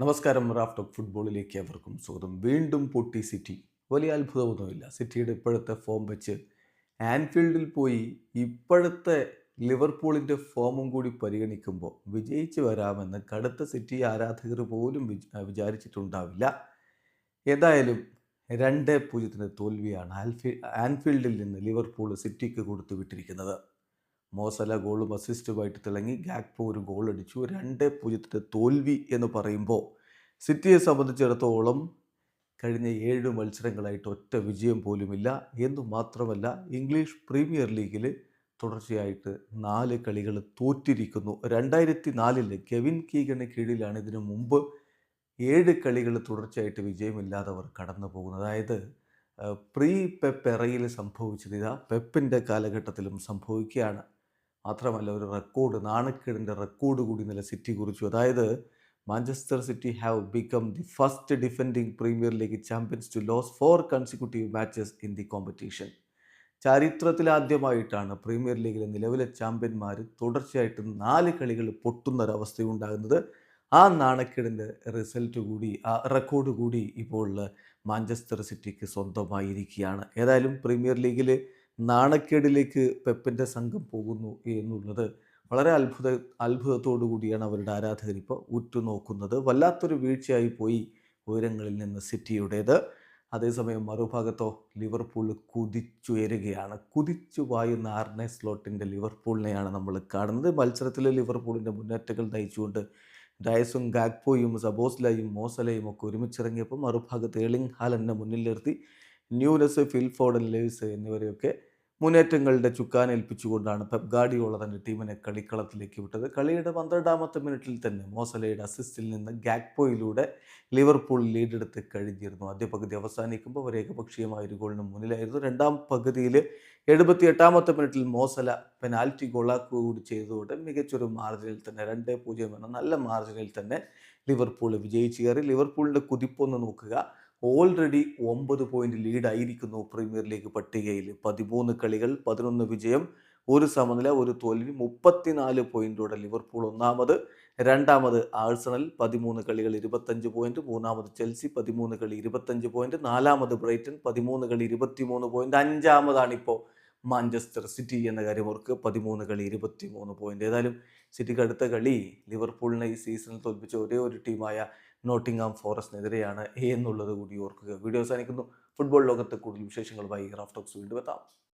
നമസ്കാരം raft of ഫുട്ബോളിലേക്ക് അവർക്കും സ്വാഗതം. വീണ്ടും പൊട്ടി സിറ്റി. വലിയ അത്ഭുതമൊന്നുമില്ല. സിറ്റിയുടെ ഇപ്പോഴത്തെ ഫോം വെച്ച് ആൻഫീൽഡിൽ പോയി ഇപ്പോഴത്തെ ലിവർപൂളിന്റെ ഫോമും കൂടി പരിഗണിക്കുമ്പോൾ വിജയിച്ച് വരാമെന്ന് കടുത്ത സിറ്റി ആരാധകർ പോലും വിചാരിച്ചിട്ടുണ്ടാവില്ല. ഏതായാലും രണ്ട് പൂജ്യത്തിന്റെ തോൽവിയാണ് ആൻഫീൽഡിൽ നിന്ന് ലിവർപൂൾ സിറ്റിക്ക് കൊടുത്തു വിട്ടിരിക്കുന്നത് മോസല ഗോളും അസിസ്റ്റുമായിട്ട് തിളങ്ങി ഗാക്പോ ഒരു ഗോൾ അടിച്ചു. രണ്ട് പൂജ്യത്തിന്റെ തോൽവി എന്ന് പറയുമ്പോൾ സിറ്റിയെ സംബന്ധിച്ചിടത്തോളം കഴിഞ്ഞ ഏഴ് മത്സരങ്ങളായിട്ട് ഒറ്റ വിജയം പോലുമില്ല. എന്നു മാത്രമല്ല ഇംഗ്ലീഷ് പ്രീമിയർ ലീഗിൽ തുടർച്ചയായിട്ട് നാല് കളികൾ തോറ്റിരിക്കുന്നു. രണ്ടായിരത്തി നാലിൽ കെവിൻ കീഗന് കീഴിലാണ് ഇതിനു മുമ്പ് ഏഴ് കളികൾ തുടർച്ചയായിട്ട് വിജയമില്ലാതെ അവർ കടന്നു പോകുന്നത്. അതായത് പ്രീ പെപ്പെറയിൽ സംഭവിച്ചത് ഇതാ. പെപ്പിന്റെ കാലഘട്ടത്തിലും സംഭവിക്കുകയാണ്. മാത്രമല്ല ഒരു റെക്കോർഡ് നാണക്കേടിന്റെ റെക്കോർഡ് കൂടി നില സിറ്റി കുറിച്ചു. അതായത് Manchester City have become the first defending Premier League champions to lose four consecutive matches in the competition ചരിത്രത്തിലാദ്യമായിട്ടാണ് premier ലീഗിലെ നിലവിലെ ചാമ്പ്യന്മാർ തുടർച്ചയായിട്ട് നാല് കളികൾ പൊട്ടുന്നൊരവസ്ഥയുണ്ടാകുന്നത് ആ നാണക്കേടിന്റെ റിസൾട്ട് കൂടി ആ റെക്കോർഡ് കൂടി ഇപ്പോൾ മാഞ്ചസ്റ്റർ സിറ്റിക്ക് സ്വന്തമായിരിക്കുകയാണ്. ഏതായാലും പ്രീമിയർ ലീഗിൽ നാണക്കേടിലേക്ക് പെപ്പിന്റെ സംഘം പോകുന്നു എന്നുള്ളത് വളരെ അത്ഭുത അത്ഭുതത്തോടു കൂടിയാണ് അവരുടെ ആരാധകർ ഇപ്പോൾ ഉറ്റുനോക്കുന്നത്. വല്ലാത്തൊരു വീഴ്ചയായി പോയി ഉയരങ്ങളിൽ നിന്ന് സിറ്റിയുടേത്. അതേസമയം മറുഭാഗത്തോ ലിവർപൂൾ കുതിച്ചുയരുകയാണ്. കുതിച്ചു വായുന്ന ആർനെ സ്ലോട്ടിന്റെ ലിവർപൂളിനെയാണ് നമ്മൾ കാണുന്നത്. മത്സരത്തിൽ ലിവർപൂളിന്റെ മുന്നേറ്റങ്ങൾ നയിച്ചുകൊണ്ട് ഡയസും ഗാഗ്പോയും സബോസ്ലയും മോസലയും ഒക്കെ ഒരുമിച്ചിറങ്ങിയപ്പോൾ മറുഭാഗത്ത് ഏളിംഗ് ഹാലന്റെ മുന്നിൽ നിർത്തി. ന്യൂനസ് ഫിൽഫോർഡൻ ലേവ്സ് എന്നിവരെയൊക്കെ മുന്നേറ്റങ്ങളുടെ ചുക്കാനേൽപ്പിച്ചുകൊണ്ടാണ് പെപ് ഗാഡിയോള തന്റെ ടീമിനെ കളിക്കളത്തിലേക്ക് വിട്ടത്. കളിയുടെ പന്ത്രണ്ടാമത്തെ മിനിറ്റിൽ തന്നെ മോസലയുടെ അസിസ്റ്റിൽ നിന്ന് ഗാഗ്പോയിലൂടെ ലിവർപൂൾ ലീഡെടുത്ത് കഴിഞ്ഞിരുന്നു. ആദ്യ പകുതി അവസാനിക്കുമ്പോൾ അവർ ഏകപക്ഷീയമായ ഒരു ഗോളിന് മുന്നിലായിരുന്നു. രണ്ടാം പകുതിയിൽ എഴുപത്തി എട്ടാമത്തെ മിനിറ്റിൽ മോസല പെനാൽറ്റി ഗോളാക്കുക കൂടി ചെയ്തുകൊണ്ട് മികച്ചൊരു മാർജിനിൽ തന്നെ രണ്ട് പൂജ്യം എന്ന നല്ല മാർജിനിൽ തന്നെ ലിവർപൂൾ വിജയിച്ചു കയറി. ലിവർപൂളിന്റെ കുതിപ്പൊന്ന് നോക്കുക. ഓൾറെഡി ഒമ്പത് പോയിന്റ് ലീഡായിരിക്കുന്നു പ്രീമിയർ ലീഗ് പട്ടികയിൽ. പതിമൂന്ന് കളികൾ പതിനൊന്ന് വിജയം ഒരു സമനില ഒരു തോൽവി മുപ്പത്തിനാല് പോയിന്റോടെ ലിവർപൂൾ ഒന്നാമത് രണ്ടാമത് ആഴ്സണൽ പതിമൂന്ന് കളികൾ ഇരുപത്തഞ്ച് പോയിന്റ് മൂന്നാമത് ചെൽസി പതിമൂന്ന് കളി ഇരുപത്തഞ്ച് പോയിന്റ് നാലാമത് ബ്രൈറ്റൺ പതിമൂന്ന് കളി ഇരുപത്തിമൂന്ന് പോയിന്റ് അഞ്ചാമതാണിപ്പോൾ മാഞ്ചസ്റ്റർ സിറ്റി എന്ന കാര്യം ഓർക്ക് പതിമൂന്ന് കളി ഇരുപത്തിമൂന്ന് പോയിന്റ് ഏതായാലും സിറ്റിക്ക് അടുത്ത കളി ലിവർപൂളിനെ ഈ സീസണിൽ തോൽപ്പിച്ച ഒരേ ഒരു ടീമായ നോട്ടിംഗാം ഫോറസ്റ്റിനെതിരെയാണ് എന്നുള്ളത് കൂടി ഓർക്കുക. വീഡിയോ അവസാനിക്കുന്നു. ഫുട്ബോൾ ലോകത്തെ കൂടുതൽ വിശേഷങ്ങളുമായി ടോക്സ് വീണ്ടും എത്താം.